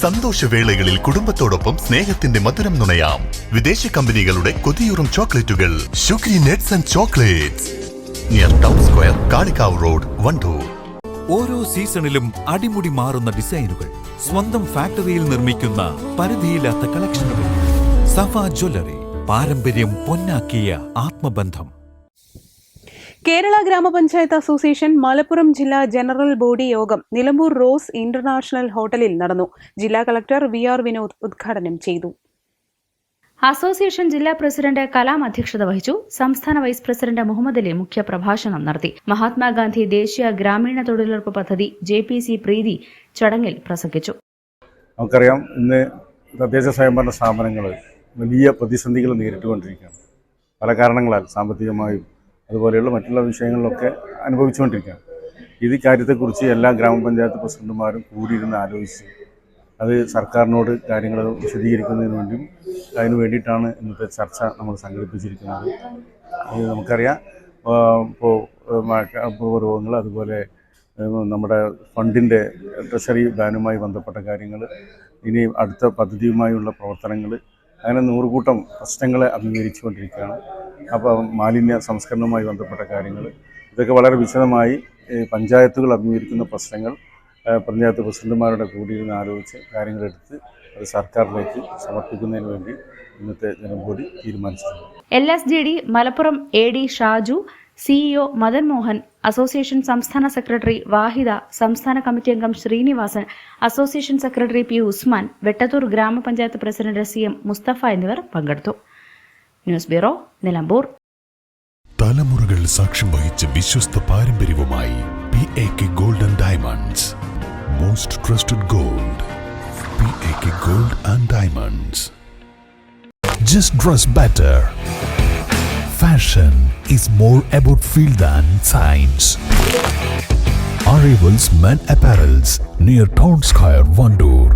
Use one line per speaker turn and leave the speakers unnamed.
സന്തോഷവേളകളിൽ കുടുംബത്തോടൊപ്പം സ്നേഹത്തിന്റെ മധുരം നുണയാം. വിദേശ കമ്പനികളുടെ കൊതിയൂറും ചോക്ലേറ്റുകൾ. Shukri nuts and chocolates. Near town square Kalikavu road Wandoor.
ഓരോ സീസണിലും അടിമുടി മാറുന്ന ഡിസൈനുകൾ. സ്വന്തം ഫാക്ടറിയിൽ നിർമ്മിക്കുന്ന പരിധിയില്ലാത്ത കളക്ഷനുകൾ. സഫ ജ്വല്ലറി പാരമ്പര്യം പൊന്നാക്കിയ ആത്മബന്ധം.
കേരള ഗ്രാമപഞ്ചായത്ത് അസോസിയേഷൻ മലപ്പുറം ജില്ലാ ജനറൽ ബോഡി യോഗം നിലമ്പൂർ റോസ് ഇന്റർനാഷണൽ ഹോട്ടലിൽ നടന്നു. ജില്ലാ കളക്ടർ വി ആർ വിനോദ് ഉദ്ഘാടനം ചെയ്തു.
അസോസിയേഷൻ ജില്ലാ പ്രസിഡന്റ് കലാം അധ്യക്ഷത വഹിച്ചു. സംസ്ഥാന വൈസ് പ്രസിഡന്റ് മുഹമ്മദ് അലി മുഖ്യപ്രഭാഷണം നടത്തി. മഹാത്മാഗാന്ധി ദേശീയ ഗ്രാമീണ തൊഴിലുറപ്പ് പദ്ധതി ജെ പി സി പ്രീതി ചടങ്ങിൽ പ്രസംഗിച്ചു.
നമുക്കറിയാം ഇന്ന് തദ്ദേശ സ്വയംഭരണ സ്ഥാപനങ്ങൾ വലിയ പ്രതിസന്ധികൾ നേരിട്ടുകൊണ്ടിരിക്കുകയാണ്. പല കാരണങ്ങളാൽ സാമ്പത്തികമായും അതുപോലെയുള്ള മറ്റുള്ള വിഷയങ്ങളിലൊക്കെ അനുഭവിച്ചുകൊണ്ടിരിക്കുകയാണ്. ഇത് കാര്യത്തെക്കുറിച്ച് എല്ലാ ഗ്രാമപഞ്ചായത്ത് പ്രസിഡന്റുമാരും കൂടിയിരുന്ന് ആലോചിച്ച് അത് സർക്കാരിനോട് കാര്യങ്ങൾ വിശദീകരിക്കുന്നതിന് വേണ്ടിയും അതിന് വേണ്ടിയിട്ടാണ് ഇന്നത്തെ ചർച്ച നമ്മൾ സംഘടിപ്പിച്ചിരിക്കുന്നത്. നമുക്കറിയാം ഇപ്പോൾ പൂർവരോഗങ്ങൾ അതുപോലെ ഏഹ് നമ്മുടെ ഫണ്ടിന്റെ ട്രഷറി ബാനുമായി ബന്ധപ്പെട്ട കാര്യങ്ങൾ ഇനി അടുത്ത പദ്ധതിയുമായുള്ള പ്രവർത്തനങ്ങൾ അങ്ങനെ നൂറുകൂട്ടം പ്രശ്നങ്ങളെ അഭിമുഖീകരിച്ചുകൊണ്ടിരിക്കുകയാണ്. അപ്പോൾ മാലിന്യ സംസ്കരണവുമായി ബന്ധപ്പെട്ട കാര്യങ്ങൾ. ഇതൊക്കെ വളരെ വിശദമായി പഞ്ചായത്തുകൾ അഭിമുഖീകരിക്കുന്ന പ്രശ്നങ്ങൾ പഞ്ചായത്ത് പ്രസിഡന്റുമാരുടെ കൂടിയിരുന്ന് ആലോചിച്ച് കാര്യങ്ങളെടുത്ത് അത് സർക്കാരിലേക്ക് സമർപ്പിക്കുന്നതിന് വേണ്ടി ഇന്നത്തെ ജനംകൂടി തീരുമാനിച്ചിട്ടുണ്ട്.
L S G D Malappuram A D Shaju CEO Madan Mohan association സംസ്ഥാന സെക്രട്ടറി വാഹിദ സംസ്ഥാന കമ്മിറ്റി അംഗം Srinivasan association secretary P Usman Vettathur ഗ്രാമപഞ്ചായത്ത് പ്രസിഡന്റ് സി എം മുസ്തഫ എന്നിവർ പങ്കെടുത്തു. News bureau Nilambur.
തലമുറകൾ സാക്ഷ്യം വഹിച്ച വിശ്വസ്ത പാരമ്പര്യവുമായി P A K golden diamonds. Most trusted gold P A K gold and diamonds just dress better fashion is more about feel than science Arrivals Men Apparels near Town Square, Vandoor.